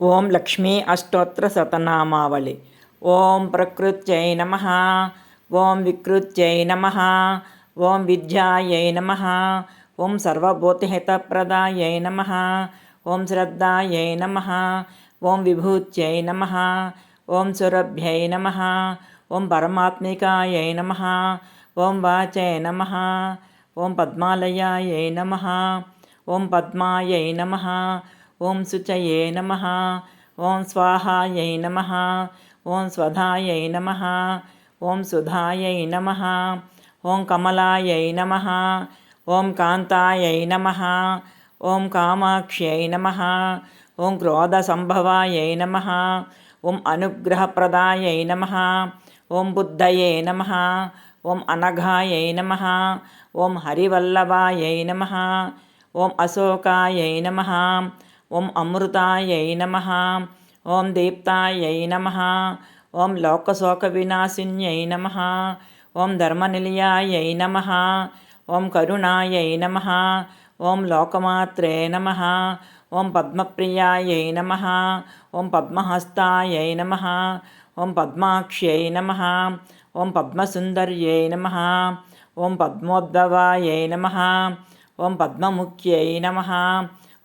ఓం లక్ష్మీ అష్టోత్తర శతనామావళి ఓం ప్రకృత్యై నమ ఓం వికృత్యై నమ ఓం విద్యాయై నమ ఓం సర్వభూతహితప్రదాయై నమ ఓం శ్రద్ధాయై నమ ఓం విభూత్యై నమ ఓం సురభ్యై నమ ఓం పరమాత్మికాయై నమ ఓం వాచై నమ ఓం పద్మాలయాయై నమ ఓం పద్మాయై నమ ఓం శుచయే నమ ఓం స్వాహాయై నమ ఓం స్వధాయై నమ ఓం సుధాయై నమ ఓం కమలాయై నమ ఓం కాంతాయై నమ ఓం కామాక్ష్యై నమ ఓం క్రోధ సంభవాయై నమ ఓం అనుగ్రహప్రదాయై నమ ఓం బుద్ధయే నమ ఓం అనఘాయై నమ ఓం హరివల్లభాయై నమ ఓం అశోకాయై నమ ఓం అమృతాయై నమ ఓం దీప్తాయై నమ ఓం లోకశోక వినాశిన్యై నమ ఓం ధర్మనిలయాయై నమ ఓం కరుణాయై నమ ఓం లోకమాత్రే నమ ఓం పద్మప్రియాయై నమ ఓం పద్మహస్తాయై నమ ఓం పద్మాక్ష్యై నమ ఓం పద్మసుందర్యై నమ ఓం పద్మోద్భవాయై నమ ఓం పద్మముఖ్యై నమ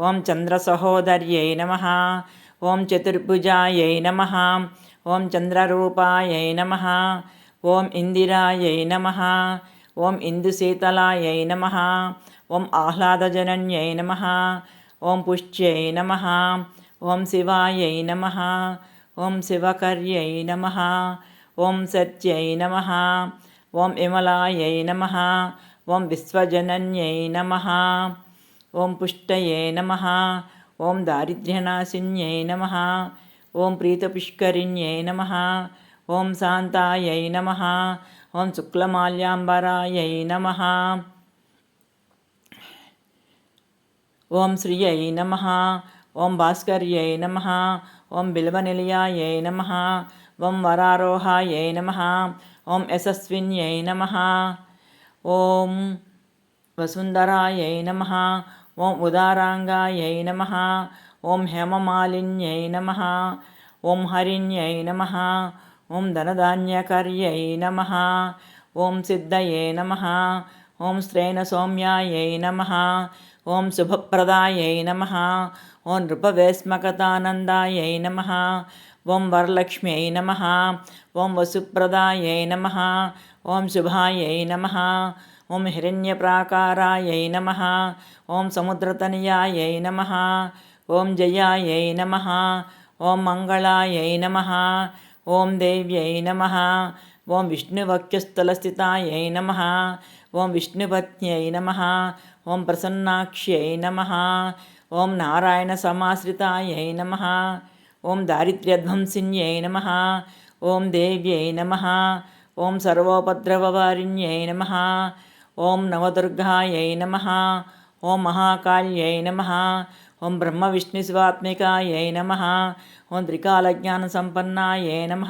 ఓం చంద్రసహోదర్యై నమ ఓం చతుర్భుజాయై నమ ఓం చంద్రరూపాయై నమ ఓం ఇందిరాయై నమ ఓం ఇందుశీతలాయై నమ ఓం ఆహ్లాదజనన్యై నమ ఓం పుష్ట్యై నమ ఓం శివాయై నమ ఓం శివకర్యై నమ ఓం సత్యై నమ ఓం విమలాయై నమ ఓం విశ్వజనన్యై నమ ఓం పుష్టయే నమ ఓం దారిద్ర్యనాశిన్యై నమ ఓం ప్రీతపుష్కరిణ్యై నమ ఓం శాంతాయై నమ ఓం శుక్లమాల్యాంబరాయై నమ ఓం శ్రియై నమ ఓం భాస్కర్యై నమ ఓం బిల్వనిలయాయై నమ ఓం వరారోహాయై నమ ఓం యశస్విన్యై నమ ఓం వసుంధరాయై నమ ఓం ఉదారాంగాయై నమ ఓం హేమమాలిన్యై నమ ఓం హరిణ్యై నమ ఓం ధనధాన్యకర్యై నమ ఓం సిద్ధయే నమ ఓం శ్రేణ సౌమ్యాయై నమ ఓం శుభప్రదాయై నమ ఓం నృపవేస్మకతానందాయై నమ ఓం వరలక్ష్మ్యై నమ ఓం వసుప్రదాయై నమ ఓం శుభాయై నమ ఓం హిరణ్యప్రాకారాయై నమ ఓం సముద్రతనయాయై నమ ఓం జయాయై నమ ఓం మంగళాయై నమ ఓం దేవ్యై నమ ఓం విష్ణువక్షస్థలస్థితాయై నమ ఓం విష్ణుపత్న్యై నమ ఓం ప్రసన్నాక్ష్యై నమ ఓం నారాయణ సమాశ్రితాయై నమ ఓం దారిద్ర్యధ్వంసిన్యై నమ ఓం దేవ్యై నమ ఓం సర్వోపద్రవవారిణ్యై నమ ఓం నవదుర్గాయై నమ. ఓం మహాకాళ్యై నమ. ఓం బ్రహ్మ విష్ణు శివాత్మికాయై నమ. ఓం త్రికాలజ్ఞాన సంపన్నాయై నమ.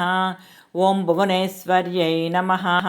ఓం భువనేశ్వర్యై నమ.